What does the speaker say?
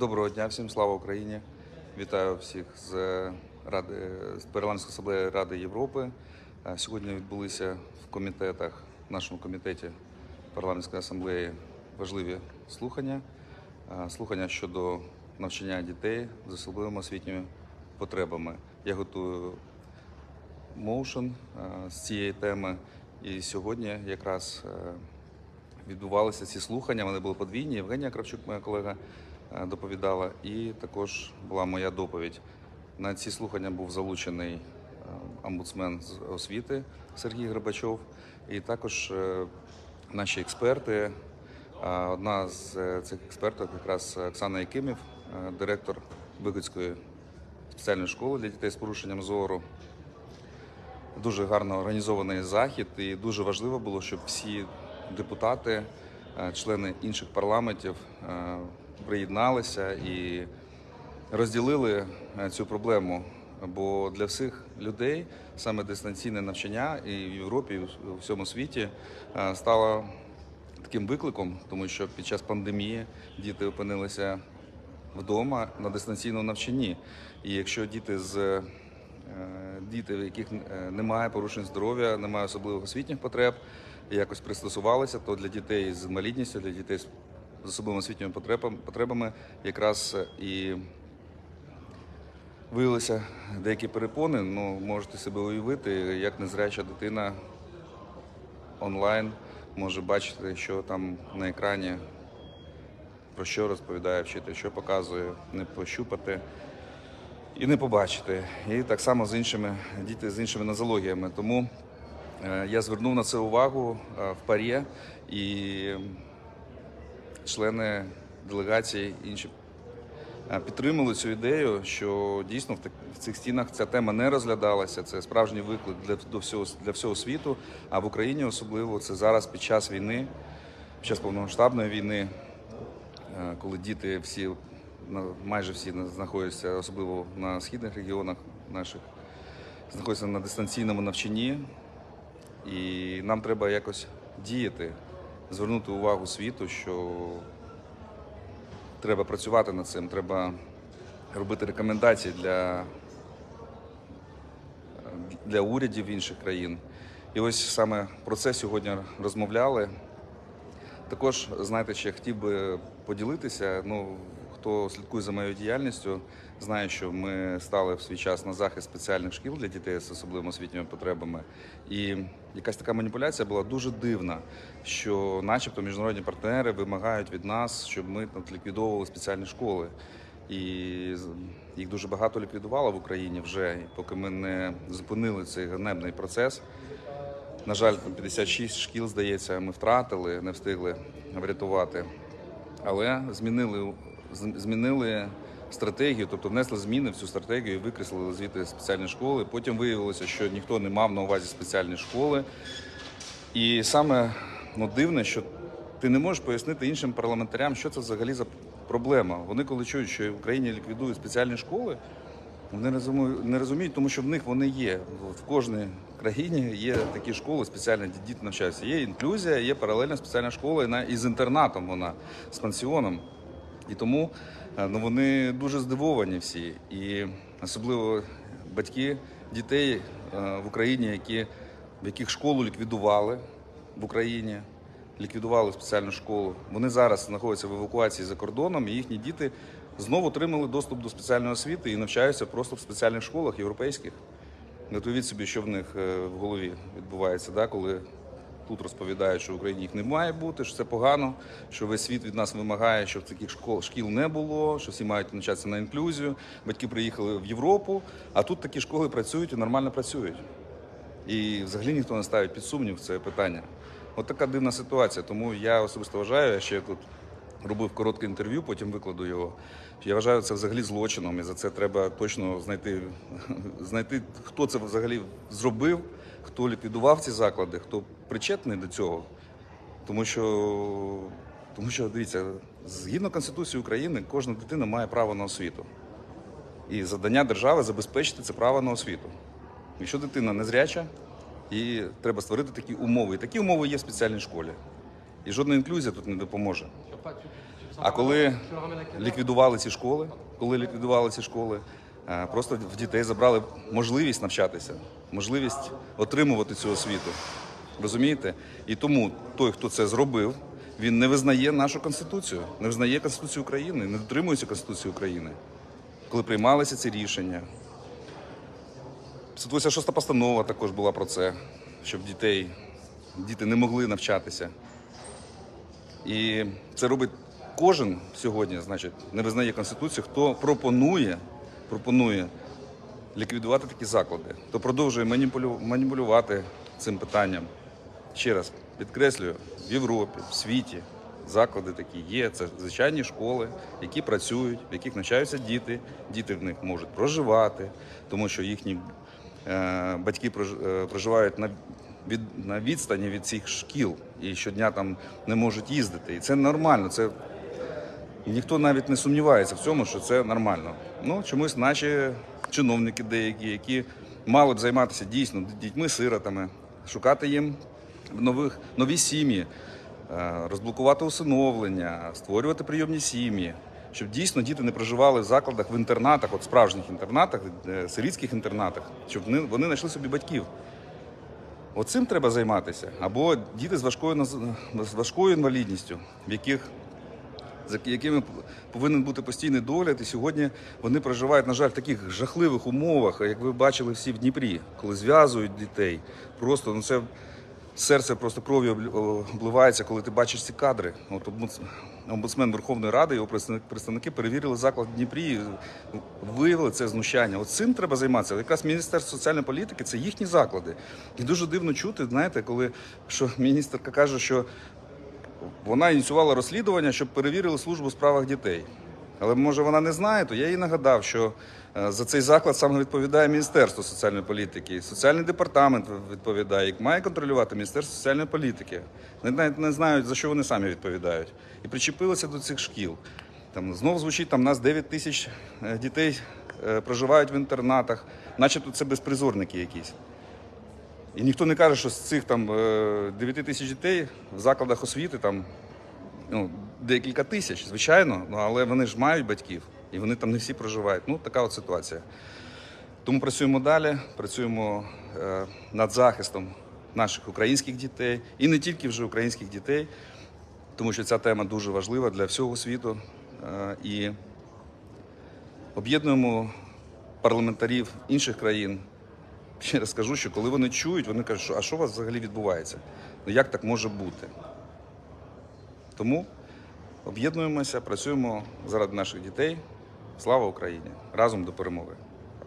Доброго дня всім, слава Україні! Вітаю всіх з Ради з парламентської асамблеї Ради Європи. Е, Сьогодні відбулися в комітетах, в нашому комітеті парламентської асамблеї важливі слухання. Е, Слухання щодо навчання дітей з особливими освітніми потребами. Я готую моушен з цієї теми. І сьогодні якраз е, відбувалися ці слухання. Вони були подвійні. Євгенія Кравчук, моя колега, доповідала, і також була моя доповідь. На ці слухання був залучений е, омбудсмен з освіти Сергій Грибачов, і також е, наші експерти. Е, Одна з е, цих експертів якраз Оксана Якимів, е, директор Вигодської спеціальної школи для дітей з порушенням зору. Дуже гарно організований захід, і дуже важливо було, щоб всі депутати, е, члени інших парламентів е, приєдналися і розділили е, цю проблему. Бо для всіх людей саме дистанційне навчання і в Європі, і у всьому світі е, стало таким викликом, тому що під час пандемії діти опинилися вдома на дистанційному навчанні. І якщо діти з е, діти, в яких немає порушень здоров'я, немає особливих освітніх потреб, якось пристосувалися, то для дітей з інвалідністю, для дітей з з особливими освітніми потребами, якраз е, і виявилися деякі перепони. Ну, можете себе уявити, як незряча дитина онлайн може бачити, що там на екрані, про що розповідає вчитель, що показує, не пощупати і не побачити. І так само з іншими діти з іншими нозологіями. Тому е, я звернув на це увагу е, в парі і члени делегації інші е, підтримали цю ідею, що дійсно в, цих стінах ця тема не розглядалася. Це справжній виклик для, до всього, для всього світу, а в Україні особливо це зараз під час війни, під час повномасштабної війни, е, коли діти всі майже всі знаходяться, особливо на східних регіонах наших, знаходяться на дистанційному навчанні, і нам треба якось діяти, звернути увагу світу, що треба працювати над цим, треба робити рекомендації для, для урядів інших країн. І ось саме про це сьогодні розмовляли. Також, знаєте, ще хотів би поділитися. Ну, хто слідкує за моєю діяльністю, знає, що ми стали в свій час на захист спеціальних шкіл для дітей з особливими освітніми потребами. І якась така маніпуляція була дуже дивна, що, начебто, міжнародні партнери вимагають від нас, щоб ми от, ліквідовували спеціальні школи. І їх дуже багато ліквідувало в Україні вже, поки ми не зупинили цей ганебний процес. На жаль, там 56 шкіл, здається, ми втратили, не встигли врятувати. Але змінили, змінили стратегію, тобто внесли зміни в цю стратегію і викреслили звідти спеціальні школи. Потім виявилося, що ніхто не мав на увазі спеціальні школи. І саме ну, дивне, що ти не можеш пояснити іншим парламентарям, що це взагалі за проблема. Вони, коли чують, що в Україні ліквідують спеціальні школи, вони не розуміють, тому що в них вони є. В кожній країні є такі школи спеціальні, де діти навчаються. Є інклюзія, є паралельна спеціальна школа і з інтернатом вона, з пансіоном. І тому е, ну, вони дуже здивовані всі. І особливо батьки дітей е, в Україні, які, в яких школу ліквідували в Україні, ліквідували спеціальну школу. Вони зараз знаходяться в евакуації за кордоном, і їхні діти знову отримали доступ до спеціальної освіти і навчаються просто в спеціальних школах європейських. Не уявіть собі, що в них е, в голові відбувається, да, коли тут розповідають, що в Україні їх не має бути, що це погано, що весь світ від нас вимагає, щоб таких школ шкіл не було, що всі мають навчатися на інклюзію. Батьки приїхали в Європу, а тут такі школи працюють і нормально працюють. І взагалі ніхто не ставить під сумнів це питання. От така дивна ситуація. Тому я особисто вважаю, я тут робив коротке інтерв'ю, потім викладу його. Я вважаю це взагалі злочином, і за це треба точно знайти, знайти хто це взагалі зробив, хто ліквідував ці заклади, хто причетний до цього. Тому що, тому що дивіться, згідно Конституції України, кожна дитина має право на освіту. І завдання держави забезпечити це право на освіту. Якщо дитина незряча, їй треба створити такі умови. І такі умови є в спеціальній школі. І жодна інклюзія тут не допоможе. А коли ліквідували ці школи, коли ліквідували ці школи, е, просто в дітей забрали можливість навчатися, можливість отримувати цю освіту. Розумієте? І тому той, хто це зробив, він не визнає нашу конституцію, не визнає Конституцію України, не дотримується Конституції України. Коли приймалися ці рішення. 186 постанова також була про це, щоб дітей, діти не могли навчатися. І це робить кожен сьогодні, значить, не визнає Конституцію, хто пропонує, пропонує ліквідувати такі заклади, хто продовжує маніпулю- маніпулювати цим питанням. Ще раз підкреслюю, в Європі, в світі заклади такі є. Це звичайні школи, які працюють, в яких навчаються діти. Діти в них можуть проживати, тому що їхні е, батьки е, проживають на, від, на відстані від цих шкіл і щодня там не можуть їздити. І це нормально. Це Ніхто навіть не сумнівається в цьому, що це нормально. Ну, чомусь наші чиновники деякі, які мали б займатися дійсно дітьми-сиротами, шукати їм нових, нові сім'ї, е, розблокувати усиновлення, створювати прийомні сім'ї, щоб дійсно діти не проживали в закладах, в інтернатах, от справжніх інтернатах, е, сирітських інтернатах, щоб вони, вони знайшли собі батьків. Оцим треба займатися. Або діти з важкою, з важкою інвалідністю, в яких за якими повинен бути постійний догляд. І сьогодні вони проживають, на жаль, в таких жахливих умовах, як ви бачили всі в Дніпрі, коли зв'язують дітей. Просто ну це серце просто кров'ю обливається, коли ти бачиш ці кадри. От омбудсмен Верховної Ради, його представники перевірили заклад в Дніпрі, і виявили це знущання. От цим треба займатися. Якраз Міністерство соціальної політики це їхні заклади. І дуже дивно чути, знаєте, коли що міністерка каже, що вона ініціювала розслідування, щоб перевірили службу у справах дітей. Але може вона не знає, то я їй нагадав, що е, за цей заклад саме відповідає Міністерство соціальної політики. Соціальний департамент відповідає, як має контролювати Міністерство соціальної політики. Вони навіть не знають, за що вони самі відповідають. І причепилися до цих шкіл. Там знов звучить, там нас 9 тисяч е, дітей е, проживають в інтернатах, начебто це безпризорники якісь. І ніхто не каже, що з цих там е, 9 тисяч дітей в закладах освіти там ну, декілька тисяч, звичайно, ну, але вони ж мають батьків, і вони там не всі проживають. Ну, така от ситуація. Тому працюємо далі, працюємо е, над захистом наших українських дітей і не тільки вже українських дітей, тому що ця тема дуже важлива для всього світу. Е, і об'єднуємо парламентарів інших країн. Ще раз скажу, що коли вони чують, вони кажуть, що а що у вас взагалі відбувається? Ну як так може бути? Тому об'єднуємося, працюємо заради наших дітей. Слава Україні! Разом до перемоги!